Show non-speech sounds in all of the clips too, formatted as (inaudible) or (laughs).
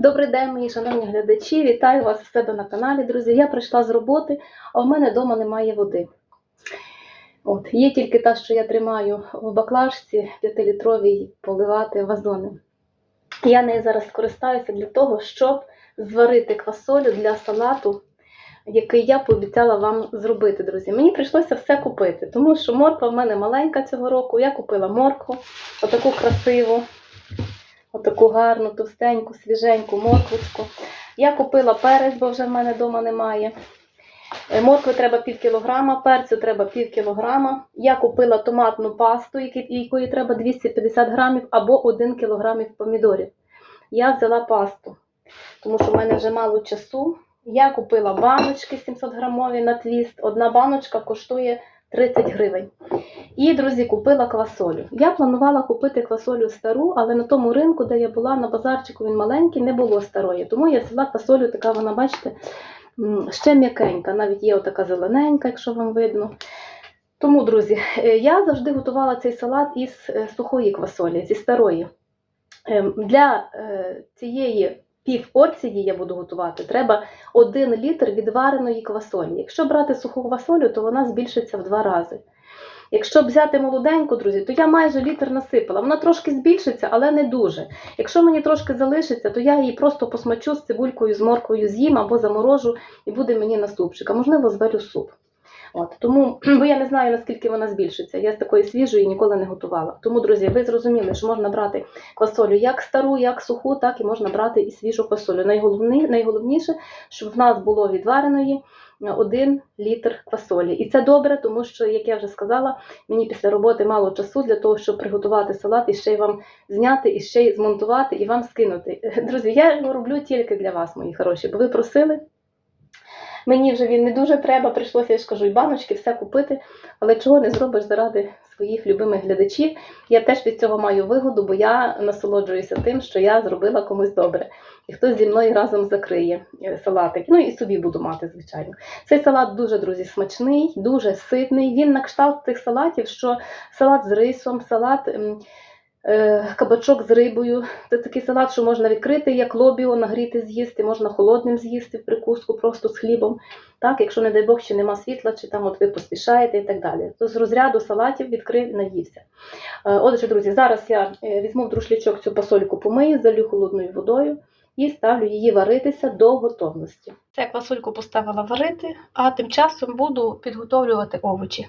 Добрий день, мої шановні глядачі. Вітаю вас у себе на каналі, друзі. Я прийшла з роботи, а в мене вдома немає води. От, є тільки та, що я тримаю в баклажці 5-літровій поливати вазони. Я нею зараз скористаюся для того, щоб зварити квасолю для салату, який я пообіцяла вам зробити, друзі. Мені прийшлося все купити, тому що морква в мене маленька цього року. Я купила моркву, отаку красиву, отаку гарну, товстеньку, свіженьку морквочку. Я купила перець, бо вже в мене вдома немає. Е, Моркви треба пів кілограма, перцю треба пів кілограма. Я купила томатну пасту, якої треба 250 грамів, або 1 кілограмів помідорів. Я взяла пасту, тому що в мене вже мало часу. Я купила баночки 700 грамові на твіст. Одна баночка коштує 30 гривень. І, друзі, купила квасолю. Я планувала купити квасолю стару, але на тому ринку, де я була, на базарчику він маленький, не було старої. Тому я взяла квасолю, така вона, бачите, ще м'якенька. Навіть є отака зелененька, якщо вам видно. Тому, друзі, е, я завжди готувала цей салат із е, сухої квасолі, зі старої. Ем, Для е, цієї півпорції я буду готувати, треба 1 літр відвареної квасолі. Якщо брати суху квасолю, то вона збільшиться в два рази. Якщо взяти молоденьку, друзі, то я майже літр насипала. Вона трошки збільшиться, але не дуже. Якщо мені трошки залишиться, то я її просто посмачу з цибулькою, з морквою з'їм або заморожу і буде мені на супчик. А можливо, зварю суп. От, тому, (clears throat) бо я не знаю, наскільки вона збільшиться. Я з такої свіжої ніколи не готувала. Тому, друзі, ви зрозуміли, що можна брати квасолю як стару, як суху, так і можна брати і свіжу квасолю. Найголовні, найголовніше, щоб в нас було відвареної один літр квасолі. І це добре, тому що, як я вже сказала, мені після роботи мало часу для того, щоб приготувати салат і ще й вам зняти, і ще й змонтувати, і вам скинути. (laughs) Друзі, я його роблю тільки для вас, мої хороші, бо ви просили. Мені вже він не дуже треба, прийшлося, я ж кажу, і баночки, все купити. Але чого не зробиш заради своїх любимих глядачів? Я теж від цього маю вигоду, бо я насолоджуюся тим, що я зробила комусь добре. І хтось зі мною разом закриє е, салатик. Ну і собі буду мати, звичайно. Цей салат дуже, друзі, смачний, дуже ситний. Він на кшталт тих салатів, що салат з рисом, салат. Е, Кабачок з рибою. Це такий салат, що можна відкрити, як лобіо, нагріти з'їсти, можна холодним з'їсти в прикуску, просто з хлібом. Так, якщо, не дай Бог, ще нема світла, чи там от ви поспішаєте і так далі. То з розряду салатів відкрив, наївся. Е, Отже, друзі, зараз я е, візьму в друшлячок цю пасольку помию, залю холодною водою і ставлю її варитися до готовності. Це квасольку поставила варити, а тим часом буду підготовлювати овочі.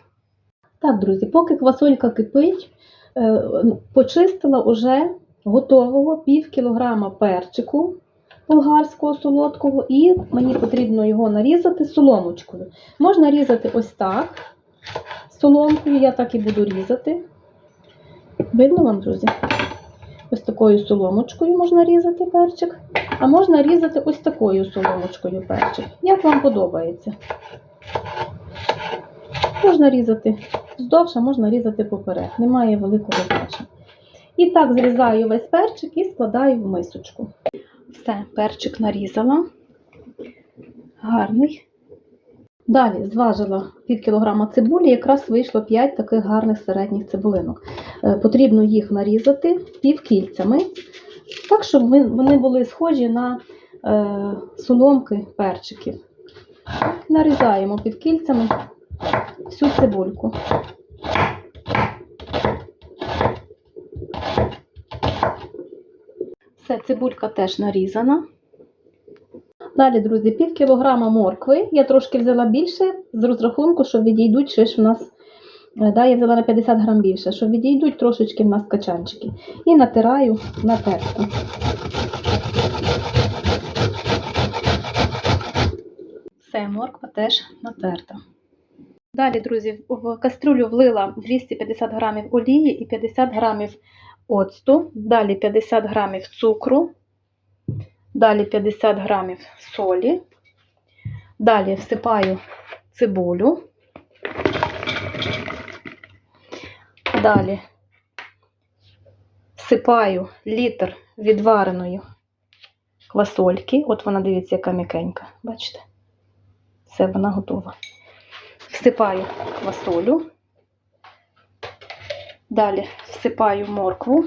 Так, друзі, поки квасолька кипить, почистила уже готового пів кілограма перчику болгарського солодкого, і мені потрібно його нарізати соломочкою. Можна різати ось так, соломкою, я так і буду різати. Видно вам, друзі? Ось такою соломочкою можна різати перчик, а можна різати ось такою соломочкою перчик. Як вам подобається? Можна різати вздовж, а можна різати поперек. Немає великого значення. І так зрізаю весь перчик і складаю в мисочку. Все, перчик нарізала. Гарний. Далі зважила пів кілограма цибулі, якраз вийшло 5 таких гарних середніх цибулинок. Е, Потрібно їх нарізати півкільцями, так, щоб вони були схожі на е, соломки перчиків. Нарізаємо півкільцями всю цибульку. Все, цибулька теж нарізана. Далі, друзі, пів кілограма моркви. Я трошки взяла більше з розрахунку, що відійдуть ще ж в нас. е, Да, я взяла на 50 грам більше, що відійдуть трошечки в нас качанчики. І натираю на тесто. Все, морква теж натерта. Далі, друзі, в кастрюлю влила 250 грамів олії і 50 грамів оцту, далі 50 грамів цукру, далі 50 грамів солі, далі всипаю цибулю, далі всипаю літр відвареної квасольки. От вона, дивіться, яка м'якенька. Бачите? Все, вона готова. Всипаю квасолю. Далі всипаю моркву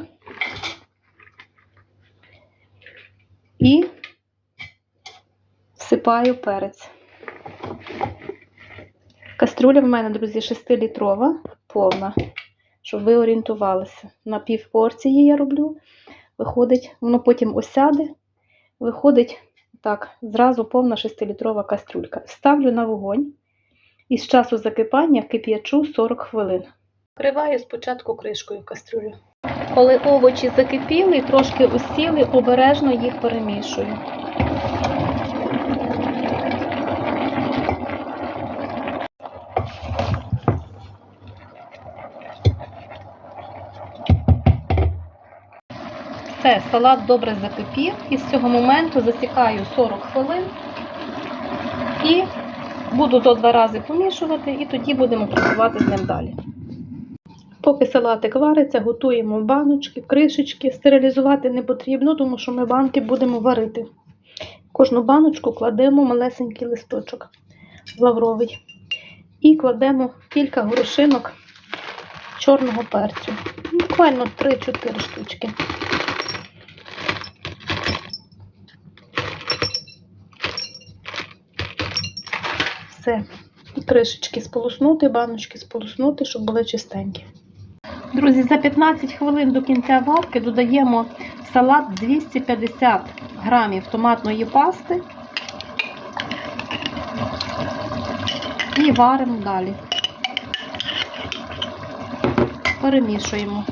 і Насипаю перець. Кастрюля в мене, друзі, 6-літрова, повна, щоб ви орієнтувалися. На пів порції я роблю. Виходить, воно потім осяде, виходить так, зразу повна 6-літрова кастрюлька. Ставлю на вогонь і з часу закипання кип'ячу 40 хвилин. Вкриваю спочатку кришкою кастрюлю. Коли овочі закипіли і трошки осіли, обережно їх перемішую. Все, салат добре закипів і з цього моменту засікаю 40 хвилин і буду зо два рази помішувати, і тоді будемо працювати з ним далі. Поки салатик вариться, готуємо баночки, кришечки. Стерилізувати не потрібно, тому що ми банки будемо варити. Кожну баночку кладемо малесенький листочок лавровий. І кладемо кілька горошинок чорного перцю. Буквально 3-4 штучки. Все. Кришечки сполоснути, баночки сполоснути, щоб були чистенькі. Друзі, за 15 хвилин до кінця варки додаємо салат 250 грамів томатної пасти і варимо далі. Перемішуємо.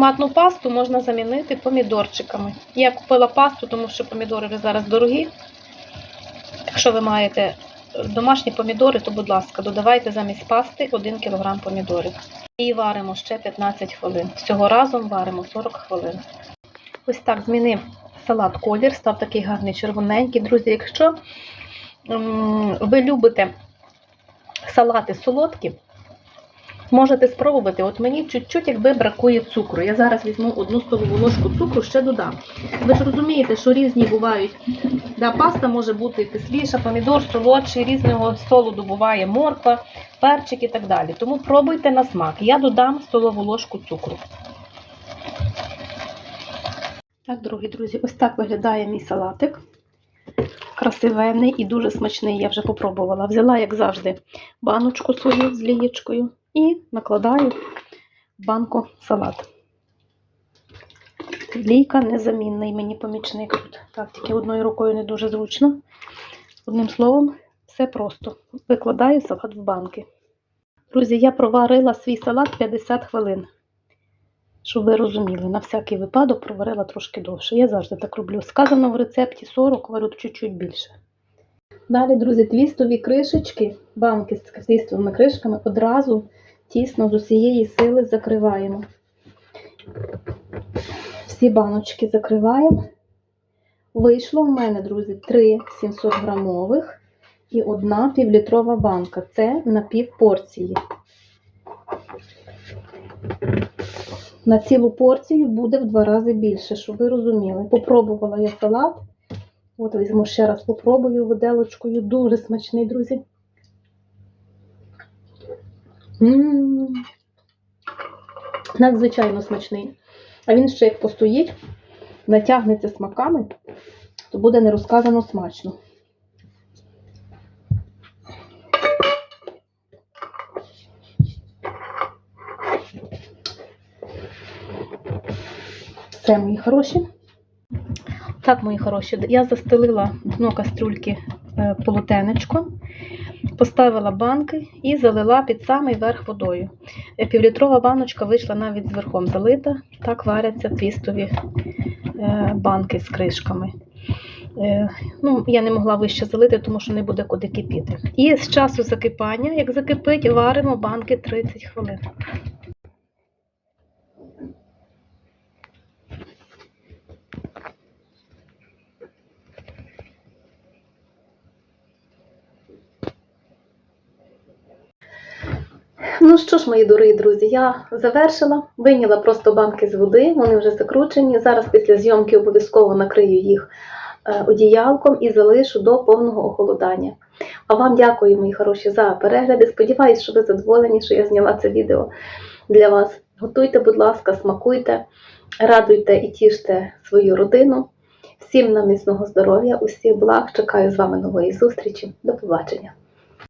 Томатну пасту можна замінити помідорчиками. Я купила пасту, тому що помідори зараз дорогі. Якщо ви маєте домашні помідори, то, будь ласка, додавайте замість пасти 1 кг помідорів. І варимо ще 15 хвилин. Всього разом варимо 40 хвилин. Ось так змінив салат колір, став такий гарний червоненький. Друзі, якщо ви любите салати солодкі, Можете спробувати. От мені чуть-чуть, якби бракує цукру. Я зараз візьму одну столову ложку цукру, ще додам. Ви ж розумієте, що різні бувають. Да, паста може бути кисліша, помідор солодший, різного солоду буває морква, перчик і так далі. Тому пробуйте на смак. Я додам столову ложку цукру. Так, дорогі друзі, ось так виглядає мій салатик. Красивенний і дуже смачний. Я вже попробувала. Взяла, як завжди, баночку свою з лієчкою і накладаю в банку салат. Лійка незамінний мені помічник. Так, тільки одною рукою не дуже зручно. Одним словом, все просто. Викладаю салат в банки. Друзі, я проварила свій салат 50 хвилин. Щоб ви розуміли, на всякий випадок проварила трошки довше. Я завжди так роблю. Сказано в рецепті 40, варю чуть-чуть більше. Далі, друзі, твістові кришечки, банки з твістовими кришками одразу тісно з усієї сили закриваємо. Всі баночки закриваємо. Вийшло в мене, друзі, 3 700 грамових і одна півлітрова банка. Це на пів порції. На цілу порцію буде в два рази більше, щоб ви розуміли. Попробувала я салат. От візьму ще раз попробую виделочкою. Дуже смачний, друзі. Надзвичайно смачний. А він ще як постоїть, натягнеться смаками, то буде нерозказано смачно. Все, мої хороші. Так, мої хороші, я застелила дно кастрюльки е, полотенечком, поставила банки і залила під самий верх водою. Півлітрова баночка вийшла навіть з верхом залита. Так варяться твістові е, банки з кришками. Е, Ну, я не могла вище залити, тому що не буде куди кипіти. І з часу закипання, як закипить, варимо банки 30 хвилин. Ну що ж, мої дорогі друзі, я завершила, вийняла просто банки з води, вони вже закручені. Зараз після зйомки обов'язково накрию їх е, одіялком і залишу до повного охолодання. А вам дякую, мої хороші, за перегляди. Сподіваюсь, що ви задоволені, що я зняла це відео для вас. Готуйте, будь ласка, смакуйте, радуйте і тіште свою родину. Всім нам міцного здоров'я, усіх благ. Чекаю з вами нової зустрічі. До побачення.